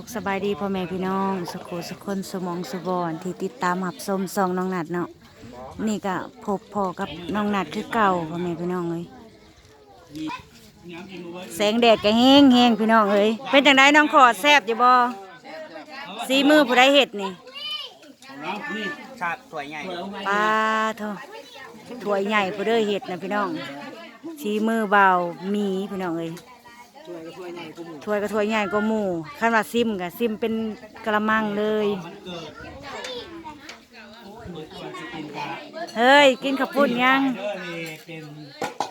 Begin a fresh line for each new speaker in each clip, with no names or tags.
สุขสบายดีพ่อแม่พี่น้อง สุขสุขคนสมองสุบอนที่ติดตามหับชมซองน้องนัดเนาะนี่ก็พบพ่อกับน้องนัดคือเก่าพ่อแม่พี่น้องเลยแสงแดดก็แห้งแห้งพี่น้องเอ้ยเป็นจังไดน้องขอดแซบอยู่บ่สีมือผู้ใดเห็ดนี่
นี่ชาติสวยใหญ่
ปลาเถอะถ้วยใหญ่ผู้เด้อเห็ดนะพี่น้องสีมือเบามีพี่น้องเอ้ย
สวยก็สวยใหญ่กูมู
ถ้วยก็ถ้วยใหญ่ก็หมู่คันว่าซิมก็ซิมเป็นกระมังเลย
มันเกิดเปิดตัวสกินกา
เฮ้ย กินข้าวปุ้นยัง
เดอร์นี่เป็น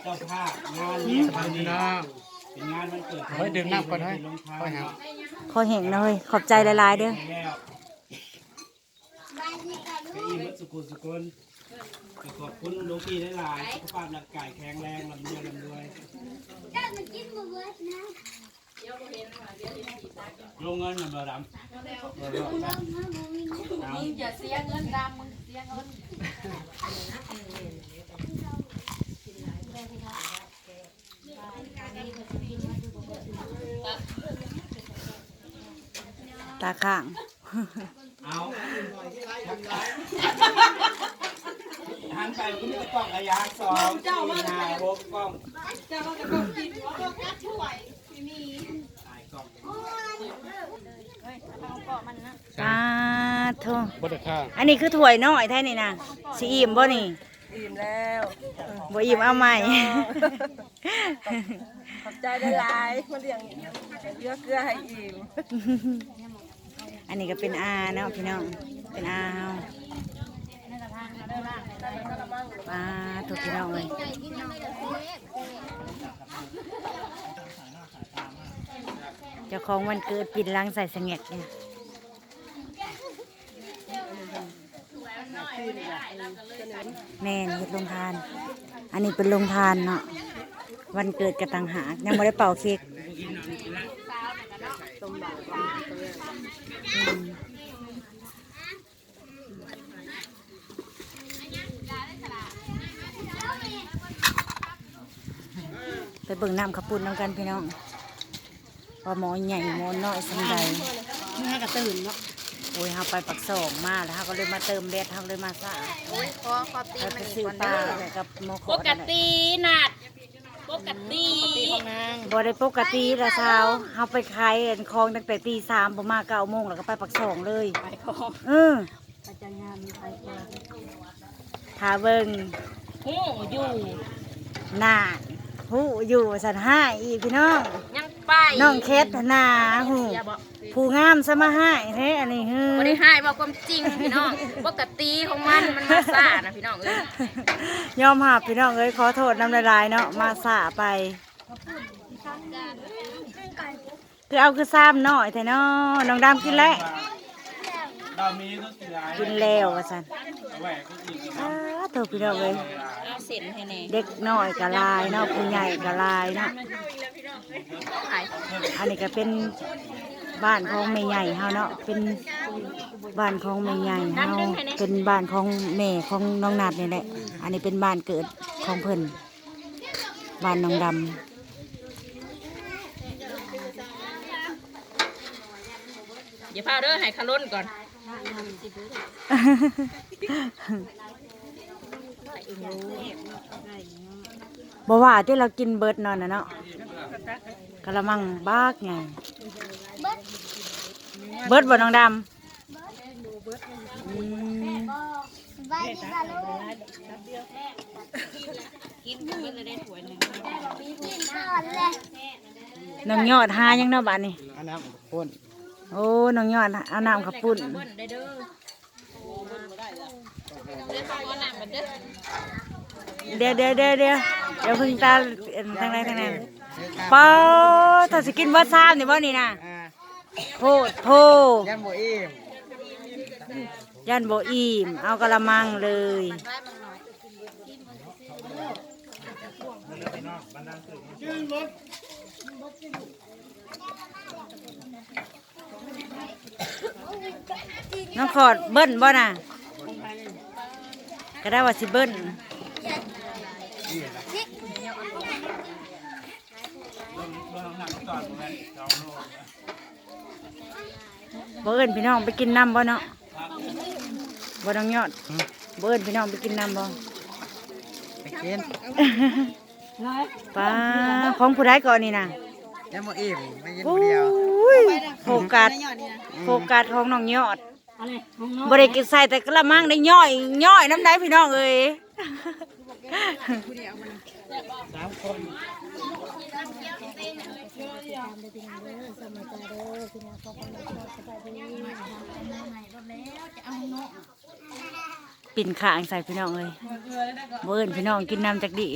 เจ้าภาพงานเลี้ยงวันนี้เป็นงานวันเกิด
เฮ้ยดื่มน้ำก่อนเฮ้ย
ลงท้า
ค่อยหา
ขอเห็นเลยขอบใจหลาย ๆ เด้อ
แล้ว ไปอิ่มสุกุลสุกุลขอบคุณหลูกพี่หลายๆสุขภาพร่างกายแข็งแรงลำเลียงลำรวยลงเงินหนึ่งระดับอย่าเสียเงินดำมึงเสียเงิน
ตาข้าง
เอาหันไปก็มีกล้องระยะสองสี่ห้าหกกล้องตายกล้อง
สาธุ
บไดค่า
อันนี้คือถ้วยน้อยแท้นี่นะสิอิ่มบ่นี่
อิ่มแล้ว
บ่อิ่มเอาใหม่
ขอบใจได้หลายมาเลี้ยงเลือกเกลือให้อิ่ม
อันนี้ก็เป็นอาเนาะพี่น้อง เป็นอาปลาถูกพี่น้องเลยเจ้าของวันเกิดปิดลังใส่สงกเนี่ยแม่นเฮ็ดลงทาน อันนี้เป็นลงทานเนาะ วันเกิดกระตังหากยังไม่ได้เป่าเค้ก ไปเบิ่งน้ำขับปุ่นน้ำกันพี่น้องว่าหมอใหญ่หมอน้อยสังใด
นี่ให้กระตื่นเนาะ
โอ้ยเฮาไปปักสองมาแล้วเฮาก็เลยมาเติมแดดเฮาเลยมาซ่า
โอ้ยขอขอตี
ไป
มัน
ไป
อีก
ซื้อ
ก่อน
ปลา
เด้อ
แล้วกับหมอข
ป
อ
กตินัดปกติ
ตีของนาง
บ่ได้ปกติละเช้าเฮาไปขายอันคลองตั้งแต่ตีสามประมาณเก้าโมงแล้วก็ไปปักสองเลย
ไปของ
เออ
อาจารย์งานมีไปก่อน
ทาเบิ่ง
หูอยู่
หน้า หูอยู่สันห้าอีกพี่น้อง
ยังไป
น้องเคสหน้าหู
อย่าบอก
ผู้งามซะมาให้แท้อันนี้ฮือ
บ่ได้ให้บอกความจริงพี่น้องปกติของมันมันมาซ่านะพี่น้องเอ้ย
ยอมหับพี่น้องเอ้ยขอโทษน้ำลายๆเนาะมาสาไปคือเอาคือซ้ำหน่อยแต่เนาะน้องดำกินแล้ว
เรามี ก็สิหลาย
กินแล้วว่าสัน
เอาไว้ก็คือกิน
อ้าโทษพี่น้องเอ้ย
เอาเส้นให้แน่
เด็กน้อยกะลายเนาะผู้ใหญ่กะลายเนาะ
ขาย
อันนี้ก็เป็นบ้านของแม่ใหญ่เฮาเนาะเป็นบ้านของแม่ใหญ่เฮาเป็นบ้านของแม่ของน้องนัดนี่แหละ อันนี้เป็นบ้านเกิดของเพิ่นบ้านน้องดำ
อย่าพาเด้อให้คาร่นก่อน
บ่ว่าที่เรากินเบิดนอนน่ะเนาะกะละมังบากไงเบิดบ่น้องดำอืม
กินกินเลยได้ถ้วยหนึง
น้องยอดหายังเนาะบัดนี้
อันน้ำข้น
โอ้น้องยอดเอาน้ำขับปุ่น
เบิ้นได้เด้อเด้อข้าวหน้ามันเด้อ
เดี๋ยวเดี๋ยวเดี๋ยวเดี๋ยวเดี๋ยวเพึ่งตาเอิ่มทางไหนทางไหนปอถ้าสิกินวัดซ้ำนี่บ่นี่นะ
อ่า
โพดโพ
ยันบ่อิ่ม
ยันบ่อิ่มเอากะละมังเลย น้องขอดเบิ้ลบ่น่ะ ก็ได้ว่าสิเบิ้ล
เบื้องหลังก่อนเหมือนสองโล
บ่เอิ้นพี่น้องไปกินน้ำบ่เนาะบ่ต้องยอดบ่เอิ้นพี่น้องไปกินน้ำบ่
ไปกิน
ป้าของผู้ใดก่อนนี่นะ
ยังบ่อิ่มไม่กิน
โอ้
ผู้เดียวย
โฟกัสโฟกัสของน้องยอด บ่ได้กินใส่แต่กระมังได้ย่อยย่อยน้ำได้พี่น้องเอ้ยปิ่นขางใส่พี่น้องเอ้ยบ่เอิ้นพี่น้องกินน้ำจักดี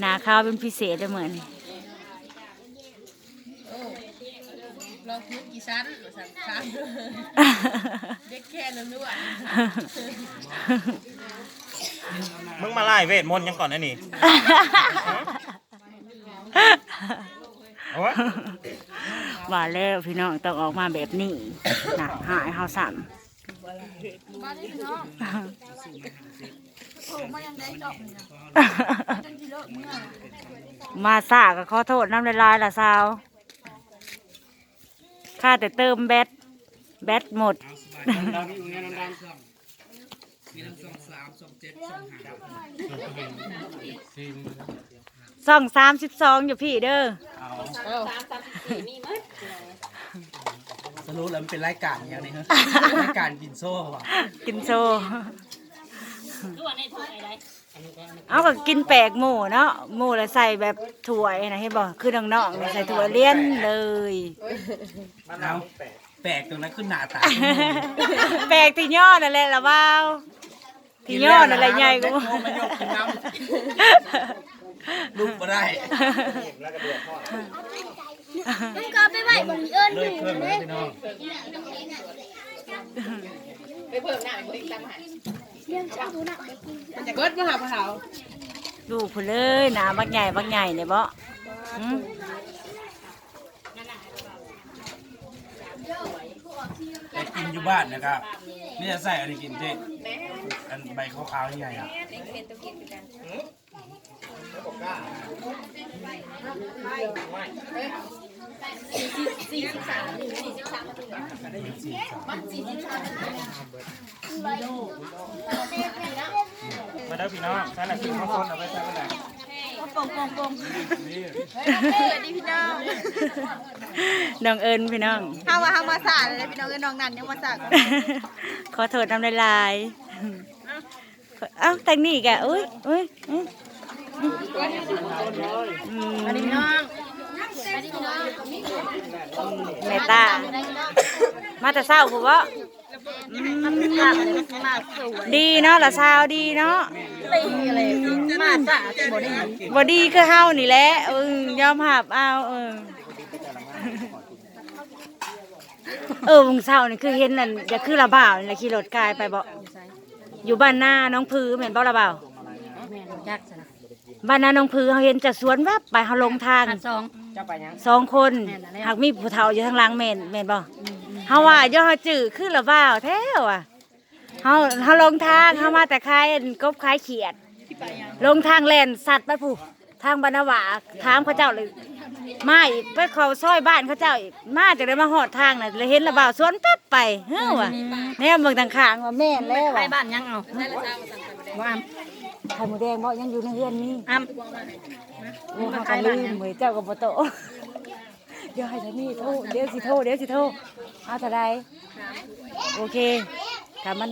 หนาข้าวเป็นพิเศษเลยเหมือน
ลองคิดกี่ชั้นสั่งชั้นเด็กแค่นั้นด้วย
มึงมาไล่เวทมนต์ยังก่อนนะนี่โอ้ย
ว่าแล้วพี่น้องต้องออกมาแบบนี้นะหายเฮาสั่นมาซาก็ขอโทษน้ำลายๆล่ะสาว ข้าแต่เติมแบตแบตหมด
เรามีอยู่ในน้ำดังสองมีทั้งสองสามสองเจ็ดสองห้า
ส่องสามสิบสองอยู่พี่เด้อ
สรุปแล้วมันเป็นรายการอย่างนี้ฮะรายการกินโซ่ว่ะ
กินโซ เอาก็กินแปลกหมูเนาะหมูแล้วใส่แบบถ้วยนะเห็นบ่คือน้องๆนี่ใส่ถ้วยเลี้ยนเลย
เอาแปลกตรงนั้นขึ้นหน้าตา
แปลกที่ย่อนั่นแหละละว่าวที่ย่อนั่นแหละใหญ่กู
แม่โทรมายกขึ้นน้ำลุกมาได้
ก็ไปไหวบนเอิญ
เลยเครื่องเลย พี่น้อง
เบิดมาหาผู้เฒ่า
ดูผู้เลยหนาบักใหญ่บักใหญ่เนี่ยบ่หืม
แต่กินอยู่บ้านนะครับนี่จะใส่อะไรกินเจ๊อันใบขาวๆนี่ไงอะ
มาเด้อพี่น้องใส่ละพี่ข้าวคนเอาไปใส่ไปไหน
น้องเอิญพี่น้อง
เฮาวาเฮามาสาเลยพี่น้องเอ้ยน้องนันยังมาสา
ขอโทษทำลายลายเอ้าแต่งนี่แกอุ้ยอุ้ยอุ้ยอืม
อันนี้พี่น้อง
แม่ตา มาแต่เศร้าผมว่าดีเนาะละสาดีเนาะ
มาจ้ะบ่ได้
บอดีคือเฮานี่แหละเออยอมหับเอาเออเออวงเศร้านี่คือเห็นนั่นจะคือระบ่าวนี่แหละขี่รถกายไปบ่อยู่บ้านหน้าน้องพือเหม็นบ่ระบ่าว
ยักษ์
บ้านหน้าน้องพือเขาเห็นจะสวนแวบไปเขาลงทาง
สอง
เจ้าไปยัง
สองคน
แม่นแล้ว
หากมีผู้เฒ่าอยู่ทางหลังแม่นแม่นบ่เฮาว่าย่อจื้อคือระบ่าวแท้ว่ะเฮาเฮาลงทางเฮามาแต่คายอันกบคายเขียด ลงทางแล่นสัตว์ไปผู้ทางบรรณวาถามเขาเจ้าเลยมาอีกไปเขาซอยบ้านเขาเจ้าอีกมาจากได้มาหอดทางน่ะเลยเห็นระบ่าวสวนแป๊บไปเฮ้อว่ะแน่เมืองต่างข้างว่าแม่นแล้ว
ไป
ว่ะ
บ้านยังเอาว่า
ไข่หมูแดงบ่ยังอยู่ในเรือนนี้
อ้ํ
โอ้เขาก็ลืมเหมือนเจ้ากับบ่โตะเดี๋ยวให้ท่านี่โทษเดี๋ยวสิโทษเดี๋ยวสิโทษเอาเท่าไรโอเคถ้ามัน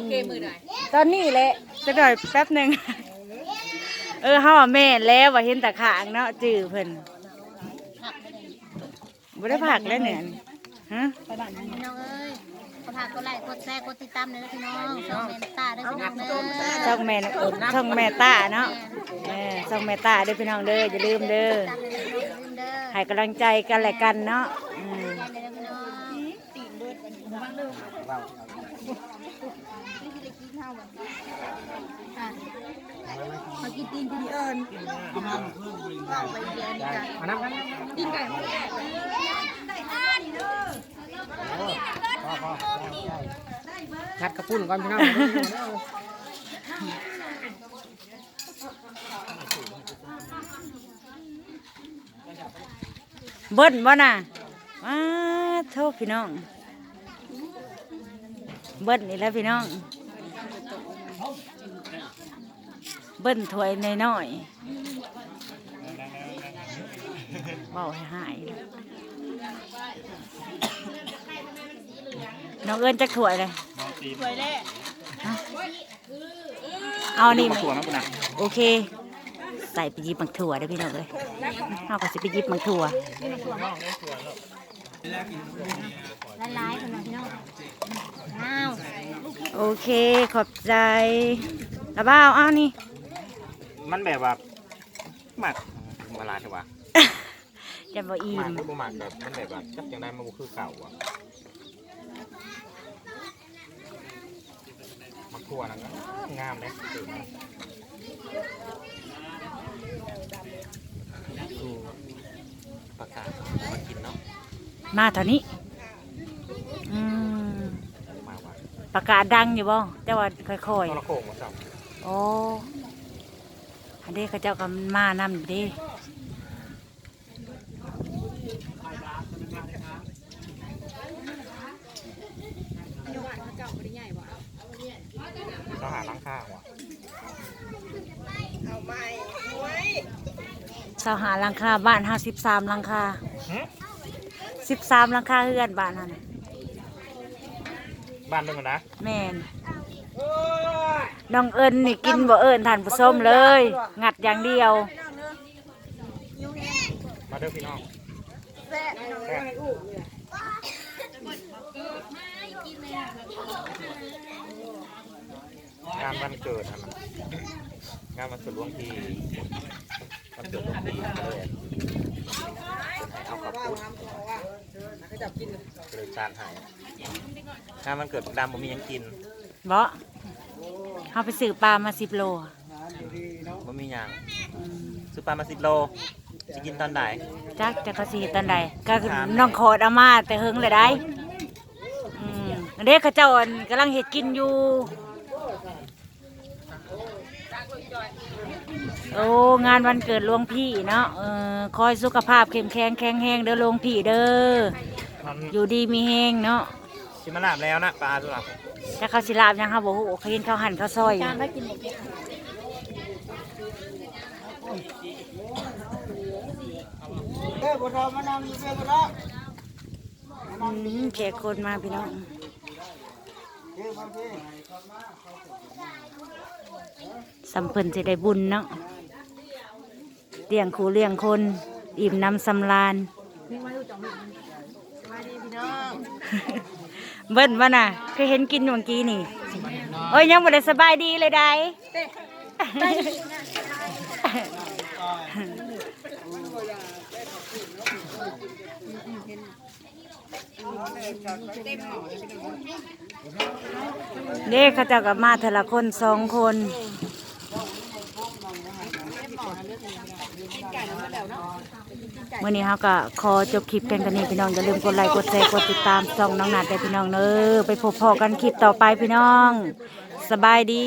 ตอนนี้แหละจะหน่อยแป๊บหนึ่งเออเฮาว่าแม่นแล้วว่าเห็นแต่ขางเนาะจื้อเพิ่นบ่ได้ผักแล้วเนี่ยฮะ
พี่น้องเอ้ย กดผักกดไลค์กดแชร์กดติดตามเลยนะพี่น้องช่องเมนตาด้วยพี่น้องเด้อ
ช่องแม่นช่องแม่ตาเนาะเออช่องแม่ตาเด้อพี่น้องเด้ออย่าลืมเด้อ
ตามเลยนะพี่น้องลืมเด้อ
ให้กำลังใจกันและกันเนาะอืม
ตามเลยนะพี่น้องมากินตีนพี่เอิญ
มานั่งกันกินไก่พ่อพ่อ งัดกระปุ่นก่อนพี่น้อง
เบิ้ลบ่น่ะว้าโทษพี่น้อง เบิ้ลนี่แล้วพี่น้อง เบิ้ลถวยในน้อยเบาให้หายเลย น้องเอิญจะถ้วยเลย
สวยแน่
เอานี่
มาถั่วมั้งคุณนะ
โอเค ใส่ไปหยิบมังถั่วได้อพี่น้องเลยเอาก็สิไปหยิบมังถั่ว
ละลายคนละพี่น้องอ้าว
โอเคขอบใจระบ้าวอ้าวนี่
มันแบบว่าหมักมาลาใช่ปะ
จะบออี
หมัก
ม
ก็บ่หมักแบบมันแบบว่าจักยังได้มันบ่คือเก่าอะมัก ถั่วนั่นก็งามเลยตื่นมาดูประกาศมากินเนาะ
มาเท่านี้อืม
มาว่า
ประกาศดังอยู่บ่แต่ว่าค่อย
ตะโขงมาสั่ง
ๆโอ้อันนี้เขาเจ้าก็มานำอยู่เดิ
เขาหาล้างข้าวอะ
เอาใหม่ไว้
เสาหาหลังคาบ้านห้าสิบสามหลังคา
หึ
สิบสามหลังคาเฮือนบ้านนั่นน่ะ
บ้านนึงอะนะ
แม่นน้องเอิญนี่กินบ่เอิญทานผู้ส้มเลย งัดอย่างเดียว
มาเด้อพี่น้อง
แซ่บพี่น้องเลยให้อู้เนี่ย
งานวันเกิดอันนั้นงานวันเกิดหลวงพี่วันเกิดหลวงพี่เลยให้เอาขับ
ว่า
พูด
ทำของว่าเขาจับกิน
เลยจานให้งานวันเกิดดำบ่มีหยังกิน
บ่เขาไปซื้อปลามาสิบโล
บ่มีหยังซื้อปลามาสิบโลจะกินตอนไหน
จักจะเขาสิเฮ็ดตอนใดก็คือน้องโคดเอามาแต่เฮิงเลยได้อืมเด็กเขาเจ้าอันกำลังเฮ็ดกินอยู่ โอ้งานวันเกิดหลวงพี่เนาะเออคอยสุขภาพเข้มแข็งแข็งแรงเด้อหลวงพี่เด้อ
มัน
อยู่ดีมีแฮงเนาะ
ชิมาลาบแล้วนะปลาตัวหลับ
แต่เขาสิลาบยังค่ะบ่ฮู้เขาเห็นเขาหั่นเขาซอยอยู่
การไม่กินหมดเลย
เออบ่ทำมานำอยู่เพื่อนบ่ละ
อืมแขกคนมาพี่น้อง
เฮ้ยพ่อพี่
สำเพิ่นสิได้บุญเนาะเลี้ยงครูเลี้ยงคน อิ่มน้ำสำราญเบิ้นว่าน่ะเคยเห็นกินเมื่อกี้นี่ โอ้ยยังบ่ได้สบายดีเลยได้เเด็กเขาเจ้ากับมาแต่ละคนสองคนเมื่อนี้เขาก็ขอจบคลิปกันกันนี้พี่น้องอย่าลืมกดไลค์กดแชร์กดติดตามส่องน้องนาดได้พี่น้องเนอไปพบพอกันคลิปต่อไปพี่น้อง สบายดี